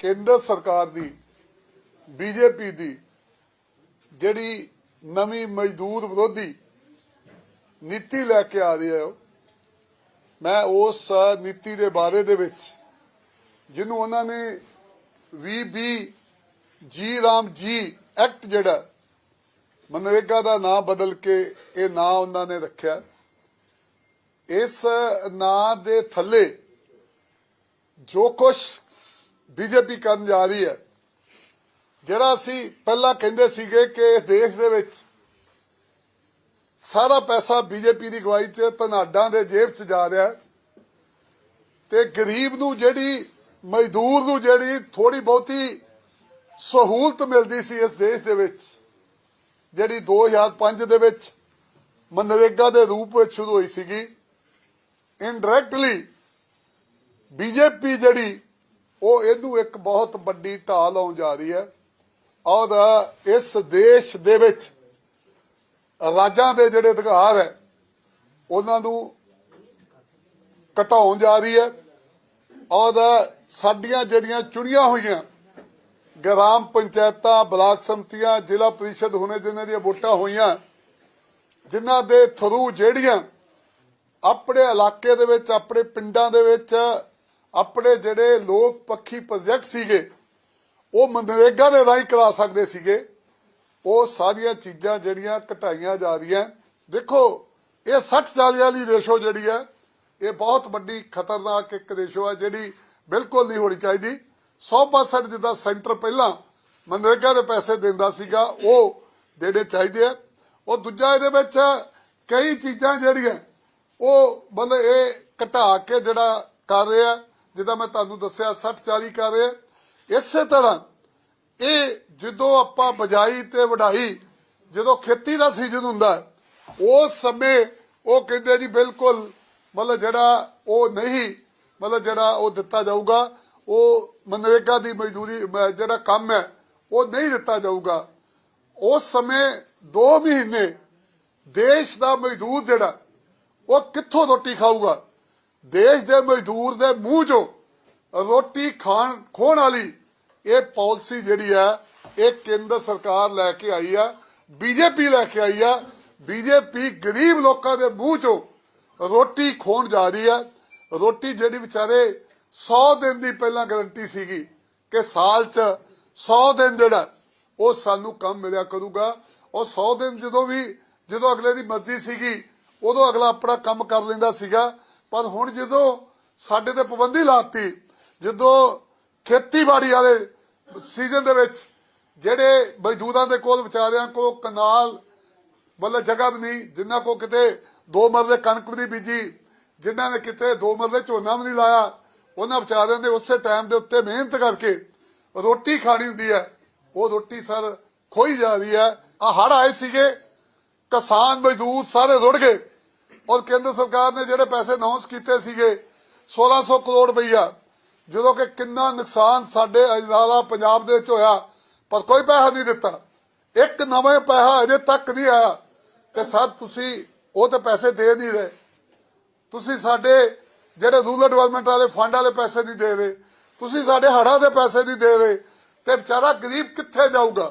ਕੇਂਦਰ ਸਰਕਾਰ ਦੀ ਬੀਜੇਪੀ ਦੀ ਜਿਹੜੀ ਨਵੀਂ ਮਜ਼ਦੂਰ ਵਿਰੋਧੀ ਨੀਤੀ ਲੈ ਕੇ ਆ ਰਹੀ ਹੈ ਉਹ, ਮੈਂ ਉਸ ਨੀਤੀ ਦੇ ਬਾਰੇ ਦੇ ਵਿੱਚ ਜਿਹਨੂੰ ਉਹਨਾਂ ਨੇ ਵੀਬੀ ਜੀ ਰਾਮ ਜੀ ਐਕਟ ਜਿਹੜਾ ਮਨਰੇਗਾ ਦਾ ਨਾਮ ਬਦਲ ਕੇ ਇਹ ਨਾਂ ਉਹਨਾਂ ਨੇ ਰੱਖਿਆ। ਇਸ ਨਾਂ ਦੇ ਥੱਲੇ ਜੋ ਕੁਝ ਬੀਜੇਪੀ ਕਰਨ ਜਾ ਰਹੀ ਹੈ। ਜਿਹੜਾ ਅਸੀਂ ਪਹਿਲਾਂ ਕਹਿੰਦੇ ਸੀਗੇ ਕਿ ਇਸ ਦੇਸ਼ ਦੇ ਵਿੱਚ ਸਾਰਾ ਪੈਸਾ ਬੀਜੇਪੀ ਦੀ ਗਵਾਈ 'ਚ ਧਨਾਡਾਂ ਦੇ ਜੇਬ 'ਚ ਜਾ ਰਿਹਾ ਤੇ ਗਰੀਬ ਨੂੰ ਜਿਹੜੀ, ਮਜ਼ਦੂਰ ਨੂੰ ਜਿਹੜੀ ਥੋੜੀ ਬਹੁਤੀ ਸਹੂਲਤ ਮਿਲਦੀ ਸੀ ਇਸ ਦੇਸ਼ ਦੇ ਵਿੱਚ, ਜਿਹੜੀ 2005 ਦੇ ਵਿੱਚ ਮਨਰੇਗਾ ਦੇ ਰੂਪ ਵਿੱਚ ਸ਼ੁਰੂ ਹੋਈ ਸੀਗੀ ਇਨਡਾਇਰੈਕਟਲੀ ਬੀਜੇਪੀ ਜਿਹੜੀ ਉਹ ਇਹਨੂੰ ਇੱਕ ਬਹੁਤ ਵੱਡੀ ਢਾਲ ਲਾਉਣ ਜਾ ਰਹੀ ਹੈ। ਔਰ ਇਸ ਦੇਸ਼ ਦੇ ਵਿੱਚ। ਰਾਜਾਂ ਦੇ ਜਿਹੜੇ ਅਧਿਕਾਰ ਹੈ, ਉਹਨਾਂ ਨੂੰ ਘਟਾਉਣ ਜਾ ਰਹੀ ਹੈ। ਔਰ ਸਾਡੀਆਂ ਜਿਹੜੀਆਂ ਚੁਣੀਆਂ ਹੋਈਆਂ ਗ੍ਰਾਮ ਪੰਚਾਇਤਾਂ, ਬਲਾਕ ਸੰਮਤੀਆਂ, ਜ਼ਿਲ੍ਹਾ ਪ੍ਰੀਸ਼ਦ ਹੋਣੇ ਜਿਨ੍ਹਾਂ ਦੀਆਂ ਵੋਟਾਂ ਹੋਈਆਂ, ਜਿਨ੍ਹਾਂ ਦੇ ਥਰੂ ਜਿਹੜੀਆਂ ਆਪਣੇ ਇਲਾਕੇ ਦੇ ਵਿੱਚ, ਆਪਣੇ ਪਿੰਡਾਂ ਦੇ ਵਿੱਚ ਆਪਣੇ ਜਿਹੜੇ ਲੋਕ ਪੱਖੀ ਪ੍ਰੋਜੈਕਟ ਸੀਗੇ, ਉਹ ਮਨਰੇਗਾ ਦੇ ਰਾਹੀਂ ਕਰਾ ਸਕਦੇ ਸੀਗੇ। ਉਹ ਸਾਰੀਆਂ ਚੀਜ਼ਾਂ ਜਿਹੜੀਆਂ ਘਟਾਈਆਂ ਜਾ ਰਹੀਆਂ। ਦੇਖੋ, ਇਹ 60 40 ਵਾਲੀ ਰੇਸ਼ੋ ਜਿਹੜੀ ਹੈ, ਇਹ ਬਹੁਤ ਵੱਡੀ ਖਤਰਨਾਕ ਇੱਕ ਰੇਸ਼ੋ ਹੈ, ਜਿਹੜੀ ਬਿਲਕੁਲ ਨਹੀਂ ਹੋਣੀ ਚਾਹੀਦੀ। 100% ਜਿੱਦਾਂ ਸੈਂਟਰ ਪਹਿਲਾਂ ਮਨਰੇਗਾ ਦੇ ਪੈਸੇ ਦਿੰਦਾ ਸੀਗਾ, ਉਹ ਦੇਣੇ ਚਾਹੀਦੇ ਆ। ਉਹ ਦੂਜਾ ਇਹਦੇ ਵਿੱਚ ਕਈ ਚੀਜ਼ਾਂ ਜਿਹੜੀਆਂ, ਉਹ ਮਤਲਬ ਇਹ ਘਟਾ ਕੇ ਜਿਹੜਾ ਕਰ ਰਿਹਾ। ਜਿੱਦਾਂ ਮੈਂ ਤੁਹਾਨੂੰ ਦੱਸਿਆ 60 40 ਕਰ ਰਹੇ ਇਸੇ ਤਰ੍ਹਾਂ ਇਹ ਜਦੋਂ ਆਪਾਂ ਬਜਾਈ ਤੇ ਵਢਾਈ, ਜਦੋਂ ਖੇਤੀ ਦਾ ਸੀਜ਼ਨ ਹੁੰਦਾ ਉਸ ਸਮੇਂ ਉਹ ਕਹਿੰਦੇ ਜੀ ਬਿਲਕੁਲ, ਮਤਲਬ ਜਿਹੜਾ ਉਹ ਨਹੀਂ, ਮਤਲਬ ਜਿਹੜਾ ਉਹ ਦਿੱਤਾ ਜਾਊਗਾ, ਉਹ ਮਨਰੇਗਾ ਦੀ ਮਜ਼ਦੂਰੀ ਜਿਹੜਾ ਕੰਮ ਹੈ, ਉਹ ਨਹੀਂ ਦਿੱਤਾ ਜਾਊਗਾ। ਉਸ ਸਮੇਂ 2 ਮਹੀਨੇ ਦੇਸ਼ ਦਾ ਮਜ਼ਦੂਰ ਜਿਹੜਾ, ਉਹ ਕਿੱਥੋਂ ਰੋਟੀ ਖਾਊਗਾ? ਦੇਸ਼ ਦੇ ਮਜ਼ਦੂਰ ਦੇ ਮੂੰਹ 'ਚੋਂ ਰੋਟੀ ਖਾਣ, ਖੋਣ ਵਾਲੀ ਇਹ ਪਾਲਿਸੀ ਜਿਹੜੀ ਹੈ ਇਹ ਕੇਂਦਰ ਸਰਕਾਰ ਲੈ ਕੇ ਆਈ ਆ ਬੀਜੇਪੀ ਲੈ ਕੇ ਆਈ ਆ ਬੀਜੇਪੀ ਗਰੀਬ ਲੋਕਾਂ ਦੇ ਮੂੰਹ 'ਚੋਂ ਰੋਟੀ ਖੋਣ ਜਾ ਰਹੀ ਆ। ਰੋਟੀ ਜਿਹੜੀ ਵਿਚਾਰੇ 100 ਦਿਨ ਦੀ ਪਹਿਲਾਂ ਗਾਰੰਟੀ ਸੀਗੀ ਕਿ ਸਾਲ 'ਚ 100 ਦਿਨ ਜਿਹੜਾ, ਉਹ ਸਾਨੂੰ ਕੰਮ ਮਿਲਿਆ ਕਰੂਗਾ। ਉਹ 100 ਦਿਨ ਜਦੋਂ ਵੀ, ਜਦੋਂ ਅਗਲੇ ਦੀ ਮਰਜ਼ੀ ਸੀਗੀ, ਉਦੋਂ ਅਗਲਾ ਆਪਣਾ ਕੰਮ ਕਰ ਲੈਂਦਾ ਸੀਗਾ। ਪਰ ਹੁਣ ਜਦੋਂ ਸਾਡੇ ਤੇ ਪਾਬੰਦੀ ਲਾਤੀ, ਜਦੋਂ ਖੇਤੀਬਾੜੀ ਵਾਲੇ ਸੀਜ਼ਨ ਦੇ ਵਿੱਚ ਜਿਹੜੇ ਮਜ਼ਦੂਰਾਂ ਦੇ ਕੋਲ ਵਿਚਾਰਿਆਂ ਕੋ ਕਨਾਲ ਮਤਲਬ ਜਗ੍ਹਾ ਵੀ ਨਹੀਂ, ਜਿਨ੍ਹਾਂ ਕੋ ਕਿਤੇ ਦੋ ਮਰਲੇ ਕਣਕ ਵੀ ਨਹੀਂ ਬੀਜੀ, ਜਿਨ੍ਹਾਂ ਨੇ ਕਿਤੇ ਦੋ ਮਰਲੇ ਝੋਨਾ ਵੀ ਨਹੀਂ ਲਾਇਆ, ਉਹਨਾਂ ਵਿਚਾਰਿਆਂ ਦੇ ਉਸੇ ਟਾਈਮ ਦੇ ਉੱਤੇ ਮਿਹਨਤ ਕਰਕੇ ਰੋਟੀ ਖਾਣੀ ਹੁੰਦੀ ਹੈ। ਉਹ ਰੋਟੀ ਸਰ ਖੋਈ ਜਾ ਰਹੀ ਹੈ। ਆ ਹੜ ਆਏ ਸੀਗੇ, ਕਿਸਾਨ ਮਜ਼ਦੂਰ ਸਾਰੇ ਰੁੜ ਗਏ। ਔਰ ਕੇਂਦਰ ਸਰਕਾਰ ਨੇ ਜਿਹੜੇ ਪੈਸੇ ਅਨਾਉਂਸ ਕੀਤੇ ਸੀਗੇ 1600 ਕਰੋੜ ਰੁਪਈਆ, ਜਦੋਂ ਕਿ ਕਿੰਨਾ ਨੁਕਸਾਨ ਸਾਡੇ ਅਜਨਾਲਾ ਪੰਜਾਬ ਦੇ ਵਿੱਚ ਹੋਇਆ, ਪਰ ਕੋਈ ਪੈਸਾ ਨਹੀਂ ਦਿੱਤਾ। ਇੱਕ ਨਵੇਂ ਪੈਸਾ ਅਜੇ ਤੱਕ ਨਹੀਂ ਆਇਆ। ਤੇ ਸਰ, ਤੁਸੀਂ ਉਹ ਤਾਂ ਪੈਸੇ ਦੇ ਨਹੀਂ ਰਹੇ। ਤੁਸੀਂ ਸਾਡੇ ਜਿਹੜੇ ਰੂਰਲ ਡਿਵੈਲਪਮੈਂਟ ਵਾਲੇ ਫੰਡ ਵਾਲੇ ਪੈਸੇ ਨਹੀਂ ਦੇ ਰਹੇ। ਤੁਸੀਂ ਸਾਡੇ ਹੜਾਂ ਦੇ ਪੈਸੇ ਨਹੀਂ ਦੇ ਰਹੇ। ਤੇ ਵਿਚਾਰਾ ਗਰੀਬ ਕਿੱਥੇ ਜਾਊਗਾ?